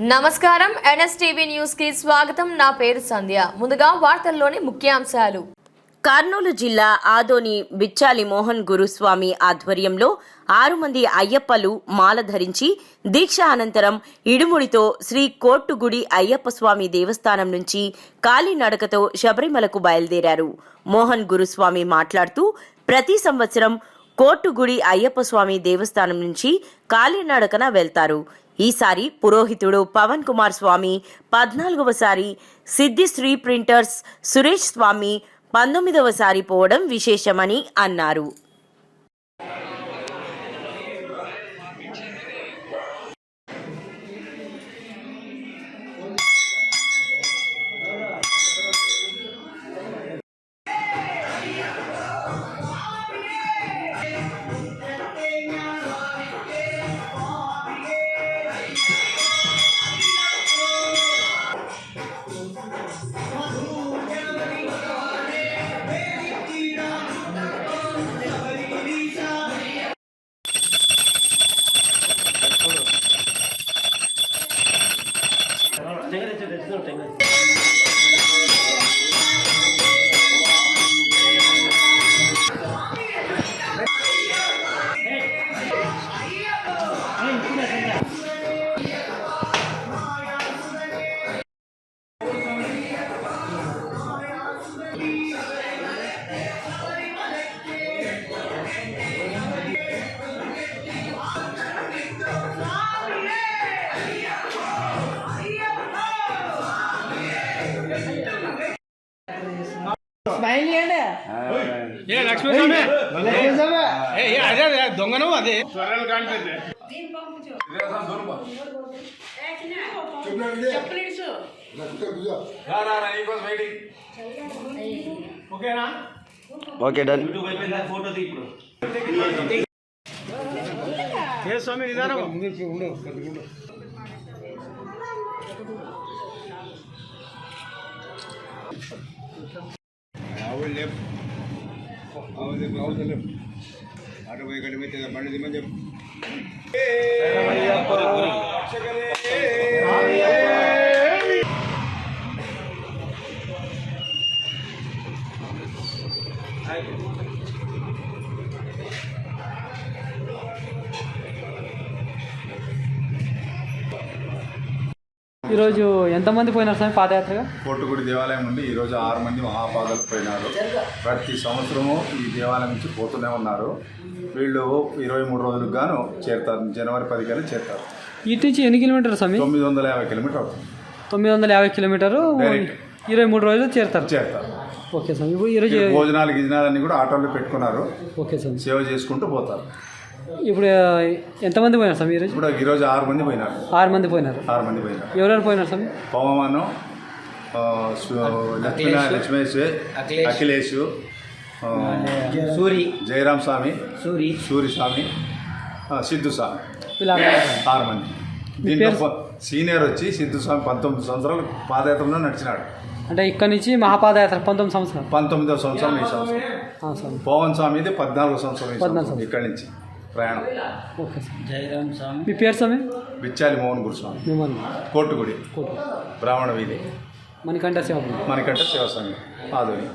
నమస్కారం. ఎన్ఎస్టీవీ న్యూస్కి స్వాగతం. నా పేరు సంధ్య. ముందుగా వార్తల్లోని ముఖ్యాంశాలు. కర్నూలు జిల్లా ఆదోని బిచ్చాలి మోహన్ గురుస్వామి ఆధ్వర్యంలో ఆరు మంది అయ్యప్పలు మాల ధరించి దీక్ష అనంతరం ఇడుముడితో శ్రీ కోట్టుగుడి అయ్యప్ప స్వామి దేవస్థానం నుంచి కాలినడకతో శబరిమలకు బయలుదేరారు. మోహన్ గురుస్వామి మాట్లాడుతూ ప్రతి సంవత్సరం కోట్టుగుడి అయ్యప్ప స్వామి దేవస్థానం నుంచి కాలినడకన వెళ్తారు. ఈసారి పురోహితుడు పవన్ కుమార్ స్వామి పద్నాలుగవసారి సిద్ధి శ్రీ ప్రింటర్స్ సురేష్ స్వామి పంతొమ్మిదవసారి పోవడం విశేషమని అన్నారు. anh ơi ఏ లక్ష్మీస్వామి ఏ ఏ, అదే అదే దొంగను అదే ఓకేనా ఓకే డన్ ఏ స్వామి నిదానం అటు పోయి ఇక్కడ మీద బండి దిమ్మని చెప్పు. ఈరోజు ఎంతమంది పోయినారు స్వామి పాదయాత్రగా? కోట్టుగుడి దేవాలయం నుండి ఈరోజు ఆరు మంది మహాపాదలు పోయినారు. ప్రతి సంవత్సరము ఈ దేవాలయం నుంచి పోతూనే ఉన్నారు. వీళ్ళు ఇరవై మూడు రోజులకు గాను చేరుతారు. జనవరి పదికని చేరుతారు. ఇటు నుంచి ఎన్ని కిలోమీటర్ స్వామి? తొమ్మిది వందల యాభై కిలోమీటర్ అవుతుంది. తొమ్మిది వందల యాభై కిలోమీటరు. ఇరవై మూడు రోజులు చేరుతారు. చేరుతారు. ఓకే ఇప్పుడు ఈరోజు భోజనాలు గిజనాలన్నీ కూడా ఆటోలో పెట్టుకున్నారు. ఓకే స్వామి. సేవ చేసుకుంటూ పోతారు. ఇప్పుడు ఎంతమంది పోయినారు స్వామి ఈరోజు? ఇప్పుడు ఈరోజు ఆరు మంది పోయినారు. ఆరు మంది పోయినారు. ఆరు మంది పోయినారు. ఎవరెవరు పోయినారు స్వామి పవమాను లక్ష్మీ లక్ష్మేష్ అఖిలేష్. సూరి. జయరాం స్వామి సూరి. సూరి స్వామి సిద్ధు స్వామి. ఇలా ఆరు మంది. దీంట్లో సీనియర్ వచ్చి సిద్ధు స్వామి పంతొమ్మిది సంవత్సరాలు పాదయాత్రలో నడిచినాడు. అంటే ఇక్కడ నుంచి మహాపాదయాత్ర పంతొమ్మిది సంవత్సరాలు? పంతొమ్మిదవ సంవత్సరం ఈ సంవత్సరం. పవన్ స్వామిది సంవత్సరం పద్నాలుగు సంవత్సరం ఇక్కడి నుంచి. ప్రయాణం. ఓకే స్వామి. మీ పేరు స్వామి? బిచ్చాలి మోహన్ గురుస్వామి. మిమ్మల్ని. కోట్టుగుడి కోటు. బ్రాహ్మణ వీధి. మణికంఠ సేవ మనకంటే శివస్వామి ఆధుని